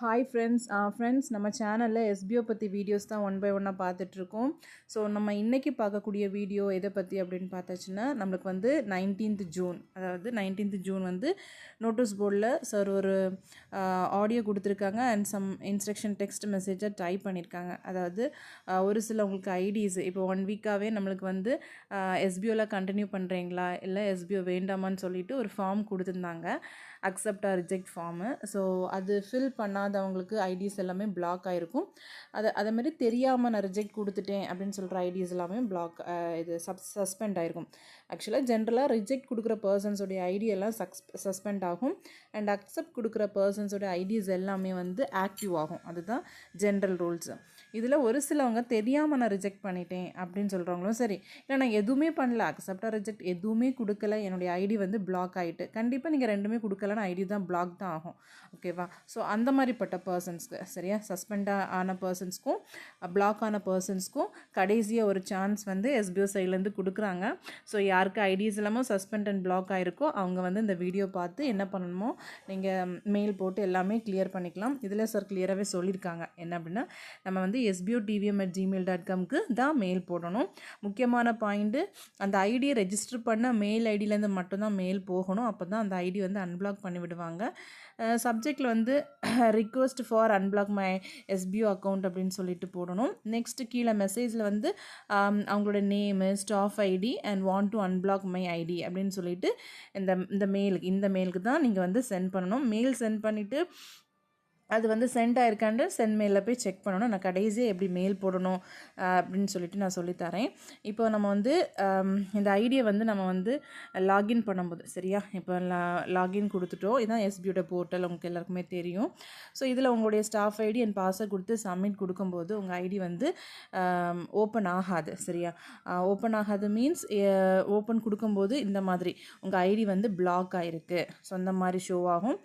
Hi friends friends நம்ம சேனலில் SPO பற்றி வீடியோஸ் தான் ஒன் பை ஒன்னாக பார்த்துட்ருக்கோம். ஸோ நம்ம இன்றைக்கி பார்க்கக்கூடிய வீடியோ எதை பற்றி அப்படின்னு பார்த்தாச்சுன்னா நம்மளுக்கு வந்து நைன்டீன்த் ஜூன் அதாவது நைன்டீன்த் ஜூன் வந்து நோட்டீஸ் போர்டில் சார் ஒரு ஆடியோ கொடுத்துருக்காங்க அண்ட் சம் இன்ஸ்ட்ரக்ஷன் டெக்ஸ்ட் மெசேஜை டைப் பண்ணியிருக்காங்க அதாவது ஒரு சில உங்களுக்கு ஐடிஸ் இப்போ ஒன் வீக்காகவே நம்மளுக்கு வந்து எஸ்பிஓவில் கண்டினியூ பண்ணுறீங்களா இல்லை எஸ்பிஓ வேண்டாமான்னு சொல்லிவிட்டு ஒரு ஃபார்ம் கொடுத்துருந்தாங்க. Accept or reject form so அது ஃபில் பண்ணால் பண்ணாதவங்களுக்கு ஐடிஸ் எல்லாமே பிளாக் ஆகிருக்கும் அதை அதே மாதிரி தெரியாமல் நான் ரிஜெக்ட் கொடுத்துட்டேன் அப்படின்னு சொல்கிற ஐடிஸ் எல்லாமே பிளாக் இது சப் சஸ்பெண்ட் ஆகிருக்கும் ஆக்சுவலாக ஜென்ரலாக ரிஜெக்ட் கொடுக்குற பர்சன்ஸோடைய ஐடியெல்லாம் சக்ஸ் சஸ்பெண்ட் ஆகும். அண்ட் அக்செப்ட் கொடுக்குற பர்சன்ஸோட ஐடிஸ் எல்லாமே வந்து ஆக்டிவ் ஆகும். அதுதான் ஜென்ரல் ரூல்ஸு இதில் ஒரு சிலவங்க தெரியாமல் நான் ரிஜெக்ட் பண்ணிட்டேன் அப்படின்னு சொல்கிறவங்களும் சரி. இல்லை நான் எதுவுமே பண்ணல. அக்செப்டாக ரிஜெக்ட் எதுவுமே கொடுக்கல. என்னுடைய ஐடி வந்து பிளாக் ஆகிட்டு கண்டிப்பாக நீங்கள் ரெண்டுமே கொடுக்கலன்னா ஐடி தான் பிளாக் தான் ஆகும். ஓகேவா ஸோ அந்த மாதிரிப்பட்ட பர்சன்ஸ்க்கு சரியா? சஸ்பெண்டாக ஆன பர்சன்ஸ்க்கும் பிளாக் ஆன பர்சன்ஸ்க்கும் கடைசியாக ஒரு சான்ஸ் வந்து எஸ்பிஓ சைட்லேருந்து கொடுக்குறாங்க. ஸோ யாருக்கு ஐடிஸ் இல்லாமல் சஸ்பெண்ட் அண்ட் பிளாக் ஆகிருக்கோ அவங்க வந்து இந்த வீடியோ பார்த்து என்ன பண்ணணுமோ நீங்கள் மெயில் போட்டு எல்லாமே கிளியர் பண்ணிக்கலாம். இதில் சார் கிளியராகவே சொல்லியிருக்காங்க. என்ன அப்படின்னா நம்ம வந்து SPU TVM at Gmail dot காம்க்கு தான் மெயில் போடணும். முக்கியமான பாயிண்ட்டு அந்த ஐடியை ரெஜிஸ்டர் பண்ண மெயில் ஐடியிலேருந்து மட்டும்தான் மெயில் போகணும். அப்போ தான் அந்த ஐடி வந்து அன்பிளாக் பண்ணி விடுவாங்க. சப்ஜெக்டில் வந்து request for unblock my SPU account அப்படின்னு சொல்லிட்டு போடணும். நெக்ஸ்ட் கீழே மெசேஜில் வந்து அவங்களோட name staff ID and want to unblock my ID அப்படின்னு சொல்லிட்டு இந்த இந்த மெயிலுக்கு இந்த மெயிலுக்கு தான் நீங்கள் வந்து சென்ட் பண்ணணும். மெயில் சென்ட் பண்ணிவிட்டு அது வந்து சென்ட் ஆயிருக்காண்டு சென்ட் மெயிலில் போய் செக் பண்ணணும். நான் கடைசியாக எப்படி மெயில் போடணும் அப்படின்னு சொல்லிட்டு நான் சொல்லித்தரேன் இப்போ நம்ம வந்து இந்த ஐடியை வந்து நம்ம வந்து லாகின் பண்ணும்போது சரியா? இப்போ லா லாகின் கொடுத்துட்டோம். இதுதான் எஸ்பியோட போர்ட்டல் உங்களுக்கு எல்லாருக்குமே தெரியும். ஸோ இதில் உங்களுடைய ஸ்டாஃப் ஐடி அண்ட் பாஸ்வேர்ட் கொடுத்து சப்மிட் கொடுக்கும்போது உங்கள் ஐடி வந்து ஓப்பன் ஆகாது சரியா? ஓப்பன் ஆகாது மீன்ஸ் ஓப்பன் கொடுக்கும்போது இந்த மாதிரி உங்கள் ஐடி வந்து பிளாக் ஆகிருக்கு ஸோ அந்த மாதிரி ஷோ ஆகும்.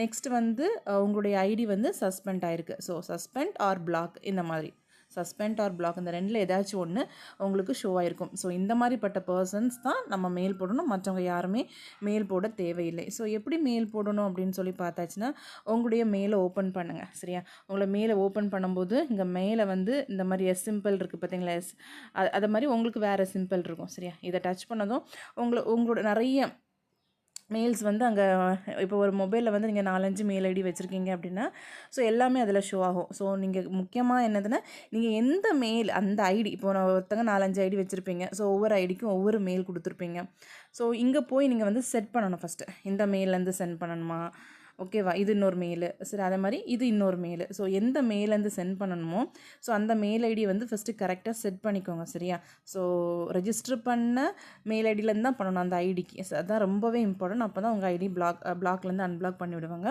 நெக்ஸ்ட் வந்து உங்களுடைய ஐடி வந்து சஸ்பெண்ட் ஆயிருக்கு. ஸோ சஸ்பெண்ட் ஆர் பிளாக் இந்த மாதிரி. சஸ்பெண்ட் ஆர் பிளாக் இந்த ரெண்டில் ஏதாச்சும் ஒன்று உங்களுக்கு ஷோ ஆயிருக்கும். ஸோ இந்த மாதிரிப்பட்ட பர்சன்ஸ் தான் நம்ம மெயில் போடணும். மற்றவங்க யாருமே மெயில் போட தேவையில்லை. ஸோ எப்படி மெயில் போடணும் அப்படின்னு சொல்லி பார்த்தாச்சுன்னா உங்களுடைய மெயிலை ஓப்பன் பண்ணுங்கள் சரியா? உங்களை மெயிலை ஓப்பன் பண்ணும்போது இங்கே மேலே வந்து இந்த மாதிரி எஸ் சிம்பிள் இருக்குது பார்த்தீங்களா? எஸ் அது மாதிரி உங்களுக்கு வேறு சிம்பிள் இருக்கும். சரியா? இதை டச் பண்ணதும் உங்களை உங்களோட நிறைய மெயில்ஸ் வந்து அங்கே இப்போ ஒரு மொபைலில் வந்து நீங்கள் நாலஞ்சு மெயில் ஐடி வச்சுருக்கீங்க அப்படின்னா ஸோ எல்லாமே அதில் ஷோ ஆகும். ஸோ நீங்கள் முக்கியமாக என்னதுன்னா நீங்கள் எந்த மெயில் அந்த ஐடி இப்போ நான் ஒருத்தங்க நாலஞ்சு ஐடி வச்சுருப்பீங்க. ஸோ ஒவ்வொரு ஐடிக்கும் ஒவ்வொரு மெயில் கொடுத்துருப்பீங்க. ஸோ இங்கே போய் நீங்கள் வந்து செட் பண்ணணும் ஃபஸ்ட்டு இந்த மெயிலேருந்து சென்ட் பண்ணணுமா? ஓகேவா இது இன்னொரு மெயிலு சரி அதே மாதிரி இது இன்னொரு மெயிலு ஸோ எந்த மெயிலேருந்து சென்ட் பண்ணணுமோ ஸோ அந்த மெயில் ஐடி வந்து ஃபஸ்ட்டு கரெக்டாக செட் பண்ணிக்கோங்க சரியா? ஸோ ரெஜிஸ்டர் பண்ண மெயில் ஐடியிலேருந்து தான் பண்ணணும் அந்த ஐடிக்கு அதுதான் ரொம்பவே இம்பார்ட்டன்ட் அப்போ தான் உங்கள் ஐடி பிளாக் பிளாக்லேருந்து அன்பிளாக் பண்ணி விடுவாங்க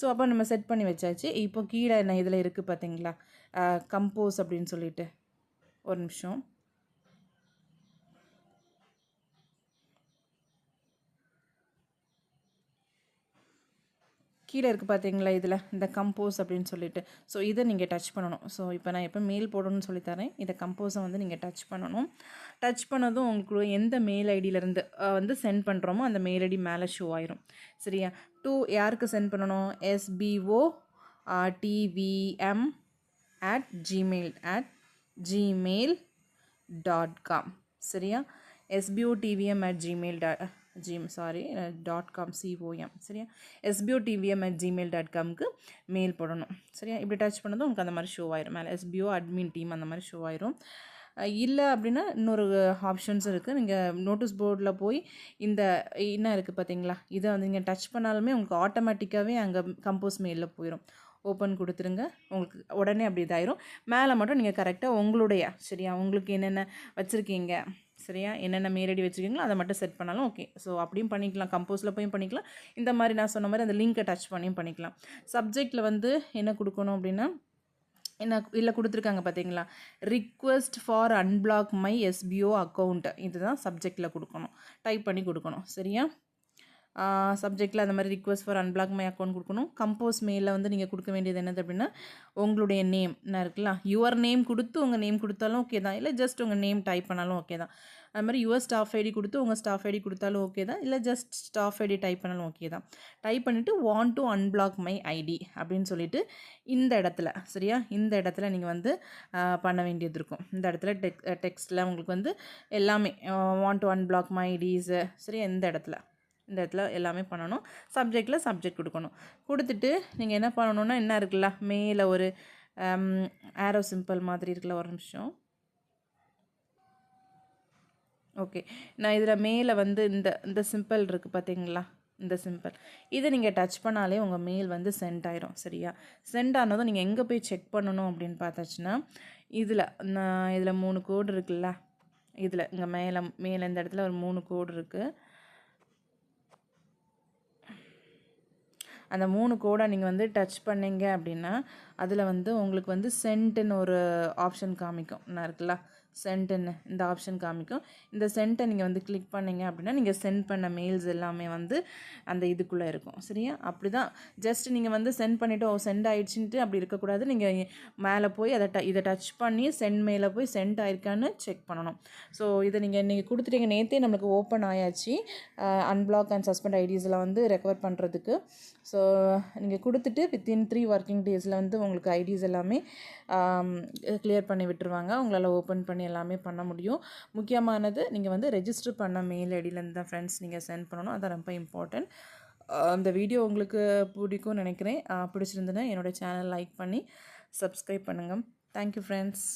ஸோ அப்போ நம்ம செட் பண்ணி வச்சாச்சு. இப்போ கீழே என்ன இதில் இருக்குது பார்த்தீங்களா? கம்போஸ் அப்படின்னு சொல்லிட்டு. ஒரு நிமிஷம். கீழே இருக்குது பார்த்தீங்களா இதில்? இந்த கம்போஸ் அப்படின்னு சொல்லிட்டு. ஸோ இதை நீங்கள் டச் பண்ணணும். ஸோ இப்போ நான் எப்போ மெயில் போடணும்னு சொல்லித்தரேன் இதை கம்போஸை வந்து நீங்கள் டச் பண்ணணும். டச் பண்ணதும் உங்களுக்கு எந்த மெயில் ஐடியிலேருந்து வந்து சென்ட் பண்ணுறோமோ அந்த மெயில் ஐடி மேலே ஷோ ஆயிரும். சரியா? டூ யாருக்கு சென்ட் பண்ணணும்? SPO TVM at Gmail at Gmail dot com சரியா? SPO TVM at Gmail dot gym sorry dot com COM சரியா? SPO TVM at Gmail dot காம்க்கு mail போடணும் சரியா? இப்படி டச் பண்ணதும் உங்களுக்கு அந்த மாதிரி ஷோ ஆயிரும். மேலே எஸ்பிஓ அட்மின் டீம் அந்த மாதிரி ஷோ ஆயிரும். இல்லை அப்படின்னா இன்னொரு ஆப்ஷன்ஸ் இருக்குது நீங்கள் நோட்டீஸ் போர்டில் போய் இந்த என்ன இருக்குது பார்த்தீங்களா இதை வந்து நீங்கள் டச் பண்ணாலுமே உங்களுக்கு ஆட்டோமேட்டிக்காகவே அங்கே கம்போஸ் மெயிலில் போயிடும் ஓப்பன் கொடுத்துருங்க. உங்களுக்கு உடனே அப்படி இதாயிரும். மேலே மட்டும் நீங்கள் கரெக்டாக உங்களுடைய சரியா? உங்களுக்கு என்னென்ன வச்சுருக்கீங்க? சரியா? என்னென்ன மேரடி ஐடி வச்சுருக்கீங்களோ அதை மட்டும் செட் பண்ணாலும் ஓகே ஸோ அப்படியும் பண்ணிக்கலாம். கம்போஸில் போயும் பண்ணிக்கலாம். இந்த மாதிரி நான் சொன்ன மாதிரி அந்த லிங்க்கை டச் பண்ணியும் பண்ணிக்கலாம். சப்ஜெக்டில் வந்து என்ன கொடுக்கணும் அப்படின்னா என்ன இல்லை கொடுத்துருக்காங்க பார்த்தீங்களா request for unblock my SPO account இதுதான் சப்ஜெக்டில் கொடுக்கணும். டைப் பண்ணி கொடுக்கணும். சரியா? சப்ஜெக்டில் அந்த மாதிரி request for unblock my account கொடுக்கணும். கம்போஸ் மெயிலில் வந்து நீங்கள் கொடுக்க வேண்டியது என்னது அப்படின்னா உங்களுடைய நேம் என்ன இருக்குல்ல? யுவர் நேம் கொடுத்து உங்கள் நேம் கொடுத்தாலும் ஓகே தான். இல்லை ஜஸ்ட் உங்கள் நேம் டைப் பண்ணாலும் ஓகே தான். அது மாதிரி யுவர் ஸ்டாஃப் ஐடி கொடுத்து உங்கள் ஸ்டாஃப் ஐடி கொடுத்தாலும் ஓகே தான். இல்லை ஜஸ்ட் ஸ்டாஃப் ஐடி டைப் பண்ணாலும் ஓகே தான். டைப் பண்ணிவிட்டு want to unblock my ID அப்படின்னு சொல்லிட்டு இந்த இடத்துல சரியா? இந்த இடத்துல நீங்கள் வந்து பண்ண வேண்டியது இருக்கும். இந்த இடத்துல டெக் டெக்ஸ்ட்டில் உங்களுக்கு வந்து எல்லாமே want to unblock my IDs சரியா? இந்த இடத்துல. இந்த இடத்துல எல்லாமே பண்ணணும். சப்ஜெக்டில் சப்ஜெக்ட் கொடுக்கணும். கொடுத்துட்டு நீங்கள் என்ன பண்ணணுன்னா என்ன இருக்குல்ல மேலே ஒரு um, ஆரோ சிம்பிள் மாதிரி இருக்குல்ல ஒரு நிமிஷம். ஓகே நான் இதில் மேலே வந்து இந்த இந்த சிம்பிள் இருக்குது பார்த்தீங்களா இந்த சிம்பிள் இதை நீங்கள் டச் பண்ணாலே உங்கள் மெயில் வந்து சென்ட் ஆயிரும் சரியா? சென்ட் ஆனதும் நீங்கள் எங்கே போய் செக் பண்ணணும் அப்படின்னு பார்த்தாச்சுன்னா இதில் நான் இதில் மூணு கோடு இருக்குல்ல இதில் இங்கே மேலே மேலே இந்த இடத்துல ஒரு மூணு கோடு இருக்குது அந்த மூணு கோடை நீங்கள் வந்து டச் பண்ணீங்க அப்படின்னா அதில் வந்து உங்களுக்கு வந்து சென்ட்டுன்னு ஒரு ஆப்ஷன் காமிக்கும். என்ன இருக்குல்ல? சென்ட்டுன்னு இந்த ஆப்ஷன் காமிக்கும். இந்த சென்ட்டை நீங்கள் வந்து கிளிக் பண்ணிங்க அப்படின்னா நீங்கள் சென்ட் பண்ண மெயில்ஸ் எல்லாமே வந்து அந்த இதுக்குள்ளே இருக்கும். சரியா? அப்படி தான் ஜஸ்ட் நீங்கள் வந்து சென்ட் பண்ணிவிட்டு ஓ சென்ட் ஆகிடுச்சின்ட்டு அப்படி இருக்கக்கூடாது. நீங்கள் மேலே போய் அதை ட இதை டச் பண்ணி சென்ட் மேலே போய் சென்ட் ஆயிருக்கான்னு செக் பண்ணணும். ஸோ இதை நீங்கள் நீங்கள் கொடுத்துட்டீங்க. நேற்றே நம்மளுக்கு ஓப்பன் ஆயாச்சு. அன்பிளாக் அண்ட் சஸ்பெண்ட் ஐடிஸில் வந்து ரெக்கவர் பண்ணுறதுக்கு ஸோ நீங்கள் கொடுத்துட்டு வித்தின் த்ரீ ஒர்க்கிங் டேஸில் வந்து உங்களுக்கு ஐடிஸ் எல்லாமே கிளியர் பண்ணி விட்டுருவாங்க. உங்களால் ஓப்பன் பண்ணி எல்லாமே பண்ண முடியும். முக்கியமானது நீங்கள் வந்து ரெஜிஸ்டர் பண்ண மெயில் ஐடியிலேருந்து தான் ஃப்ரெண்ட்ஸ் நீங்கள் சென்ட் பண்ணணும். அதான் ரொம்ப இம்பார்ட்டன்ட் அந்த வீடியோ உங்களுக்கு பிடிக்கும்னு நினைக்கிறேன். பிடிச்சிருந்துன்னா என்னோடய சேனல் லைக் பண்ணி சப்ஸ்கிரைப் பண்ணுங்கள் தேங்க்யூ ஃப்ரெண்ட்ஸ்